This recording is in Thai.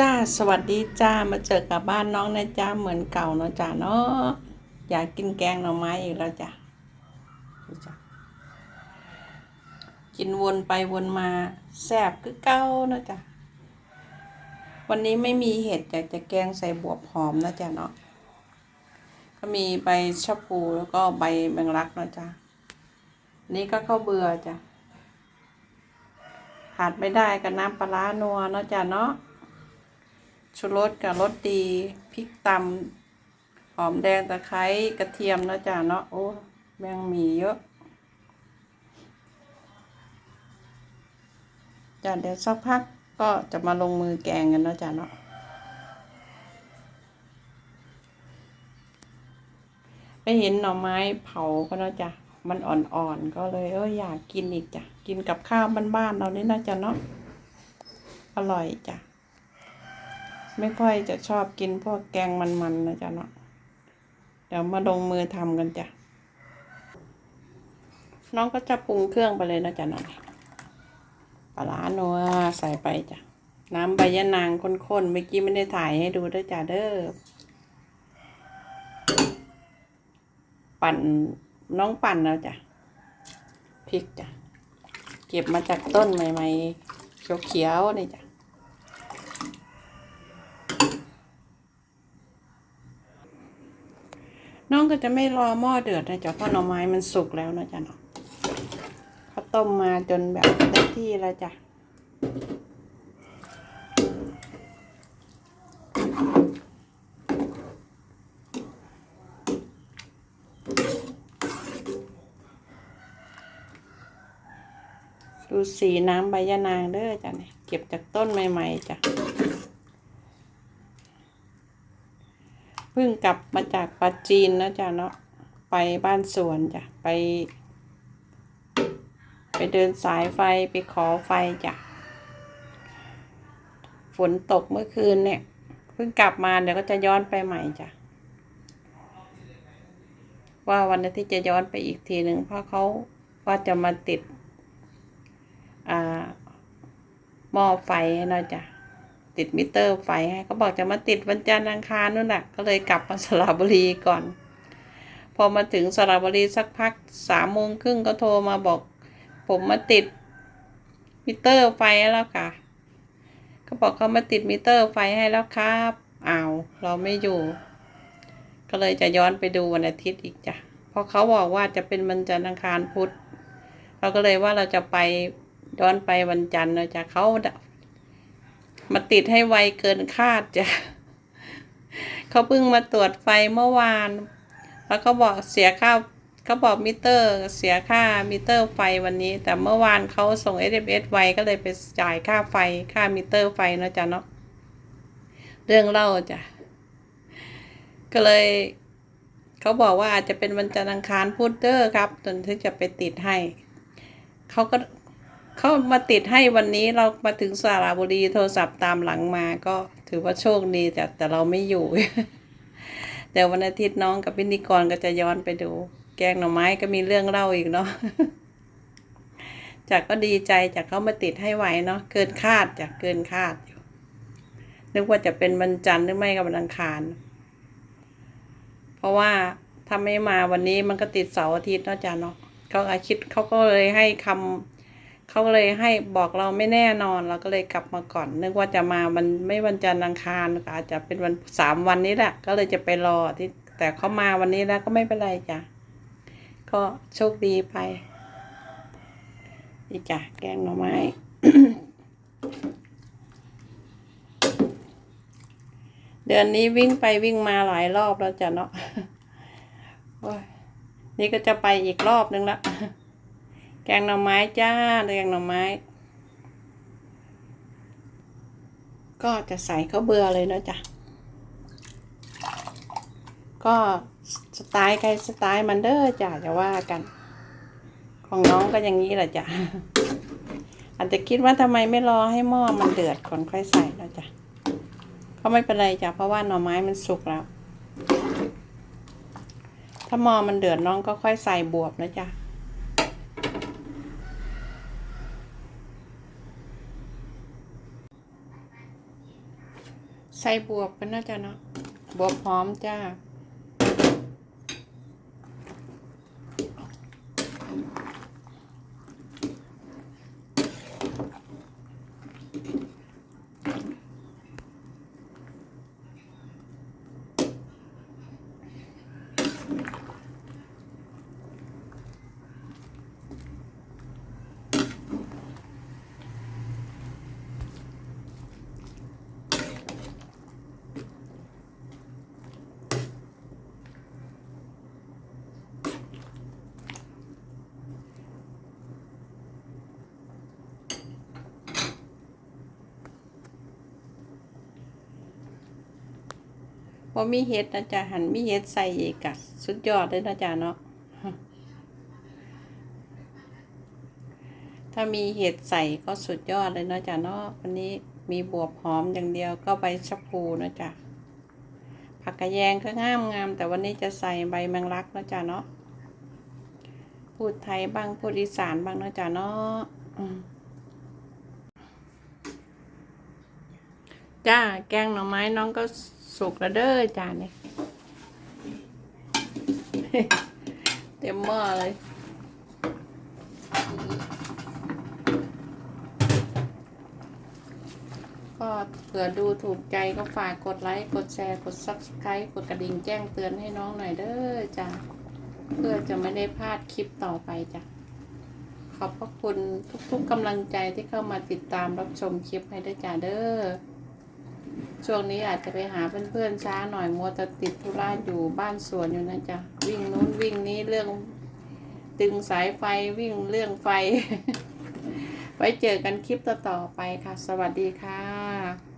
จ้าสวัสดีจ้ามาเจอกับบ้านน้องนะจ้าเหมือนเก่าเนาะจ้าเนาะอยากกินแกงหน่อไม้อีกแล้วจ้ะจ้ะกินวนไปวนมาแซ่บคือเก้าเนาะจ้ะวันนี้ไม่มีเห็ดอยากจะแกงใส่บวบหอมนะจ้ะเนาะก็มีใบชะพูแล้วก็ใบแมงลักเนาะจ้ะนี่ก็ข้าวเบื่อจ้ะขาดไม่ได้กับน้ำปลาร้านัวเนาะจ้ะเนาะ ชูรสกับรสดีพริกตำหอมแดงตะไคร้กระเทียมนะจ๊ะเนาะโอ้แมงมีเยอะจ้ะเดี๋ยวสักพักก็จะมาลงมือแกงกันนะจ๊ะเนาะไปเห็นหน่อไม้เผาก็นะจ๊ะมันอ่อนๆก็เลยเอออยากกินอีกจ้ะกินกับข้าวบ้านๆเรานี่นะจ๊ะเนาะอร่อยจ้ะ ไม่ค่อยจะชอบกินพวกแกงมันๆนะจ๊ะเนาะเดี๋ยวมาลงมือทำกันจ้ะ น้องก็จะปรุงเครื่องไปเลยนะจ๊ะเนาะปลาร้านัวใส่ไปจ้ะ น้ำใบยะนางข้นๆเมื่อกี้ไม่ได้ถ่ายให้ดูด้วยจ้ะเด้อปั่นน้องปั่นแล้วจ้ะพริกจ้ะ เก็บมาจากต้นใหม่ๆเขียวๆนี่จ้ะ น้องก็จะไม่รอหม้อเดือดนะจ๊ะเพราะหน่อไม้มันสุกแล้วนะจ๊ะเนาะเขาต้มมาจนแบบได้ที่แล้วจ้ะดูสีน้ำใบยะนางเด้อจ้ะเนี่ยเก็บจากต้นใหม่ ๆจ้ะ เพิ่งกลับมาจากปัจจีนนะจ๊ะเนาะไปบ้านสวนจ้ะไป ไปเดินสายไฟไปขอไฟจ้ะฝนตกเมื่อคืนเนี่ยเพิ่งกลับมาเดี๋ยวก็จะย้อนไปใหม่จ้ะว่าวันทิตย์จะย้อนไปอีกทีหนึ่งเพราะเขาว่าจะมาติด อ่าหม้อไฟนะจ๊ะ ติดมิเตอร์ไฟให้เขาบอกจะมาติดวันจันทร์อังคารนู่นแหละก็เลยกลับมาสระบุรีก่อน พอมาถึงสระบุรีสักพักสามโมงครึ่งก็โทรมาบอก ผมมาติดมิเตอร์ไฟแล้วค่ะเขาบอกเขามาติดมิเตอร์ไฟให้แล้วครับอ้าวเราไม่อยู่ ก็เลยจะย้อนไปดูวันอาทิตย์อีกจ้ะเพราะเขาบอกว่าจะเป็นวันจันทร์อังคารพุธเราก็เลยว่าเราจะไปย้อนไปวันจันทร์เราจะเขา มาติดให้ไวเกินคาดจ้ะเขาเพิ่งมาตรวจไฟเมื่อวาน แล้วเขาบอกเสียค่าเขาบอกมิเตอร์เสียค่ามิเตอร์ไฟวันนี้ แต่เมื่อวานเขาส่ง SMS ไวก็เลยไปจ่ายค่าไฟค่ามิเตอร์ไฟเนะจ๊ะเนาะเรื่องเล่าจ้ะก็เลยเขาบอกว่าอาจจะเป็นวันจันทร์อังคารพุธเด้อครับจนถึงจะไปติดให้เขาก็ เขามาติดให้วันนี้เรามาถึงสระบุรีโทรศัพท์ตามหลังมาก็ถือว่าโชคดีแต่แต่เราไม่อยู่เดี๋ยววันอาทิตย์น้องกับพินิกรก็จะย้อนไปดู แกงหน่อไม้ก็มีเรื่องเล่าอีกเนาะจากก็ดีใจจากเขามาติดให้ไวเนาะเกินคาดจากเกินคาดอยู่นึกว่าจะเป็นวันจันทร์หรือไม่ก็วันอังคาร เพราะว่าถ้าไม่มาวันนี้มันก็ติดเสาร์อาทิตย์เนาะจ้ะเนาะเขาอาคิดเขาก็เลยให้คำ เขาเลยให้บอกเราไม่แน่นอนเราก็เลยกลับมาก่อน นึกว่าจะมาวันไม่วันจันทร์อังคารอาจจะเป็นวันสามวันนี้แหละก็เลยจะไปรอที่แต่เขามาวันนี้แล้วก็ไม่เป็นไรจ้ะก็โชคดีไปอีจ้ะแกงหน่อไม้เดือนนี้วิ่งไปวิ่งมาหลายรอบแล้วจ้ะเนาะนี่ก็จะไปอีกรอบนึงละ งหน่อไม้จ้าแกงหน่อไม้ ก็จะใส่ข้าวเบื่อเลยนะจ๊ะ ก็สไตล์ใครสไตล์มันเด้อจ้ะจะว่ากัน ของน้องก็อย่างนี้แหละจ้ะ อาจจะคิดว่าทำไมไม่รอให้หม้อมันเดือดก่อนค่อยใส่นะจ๊ะก็ไม่เป็นไรจ้ะเพราะว่าหน่อไม้มันสุกแล้ว ถ้าหม้อมันเดือดน้องก็ค่อยใส่บวบนะจ๊ะ ใส่บวบกันนะจ๊ะเนาะบวบหอมจ้า อมีเห็ดนะจ๊ะหันมีเห็ดใส่อีกะสุดยอดเลยนะจ๊ะเนาะถ้ามีเห็ดใส่ก็สุดยอดเลยนะจ๊ะเนาะวันนี้มีบวบหอมอย่างเดียวก็ใบชะพูนะจ๊ะผักกระแยงก็งามงามแต่วันนี้จะใส่ใบแมงลักนะจ๊ะเนาะพูดไทยบ้างพูดอีสานบ้างนะจ๊ะเนาะจ้าแกงหน่อไม้น้องก็ สุกแล้วเด้อจาเนี่ยเต็มหม้อเลยก็เผื่อดูถูกใจก็ฝากกดไลค์ กดแชร์ กด subscribe กดกระดิ่งแจ้งเตือนให้น้องหน่อยเด้อจ้ะ เพื่อจะไม่ได้พลาดคลิปต่อไปจ้ะ ขอบพระคุณทุกๆกำลังใจที่เข้ามาติดตามรับชมคลิปให้ด้วยจ้ะเด้อ ช่วงนี้อาจจะไปหาเพื่อนๆช้าหน่อยมัวแต่ติดธุระอยู่บ้านสวนอยู่นะจ๊ะวิ่งนู้นวิ่งนี้เรื่องตึงสายไฟวิ่งเรื่องไฟ ไว้เจอกันคลิปต่อๆไปค่ะ สวัสดีค่ะ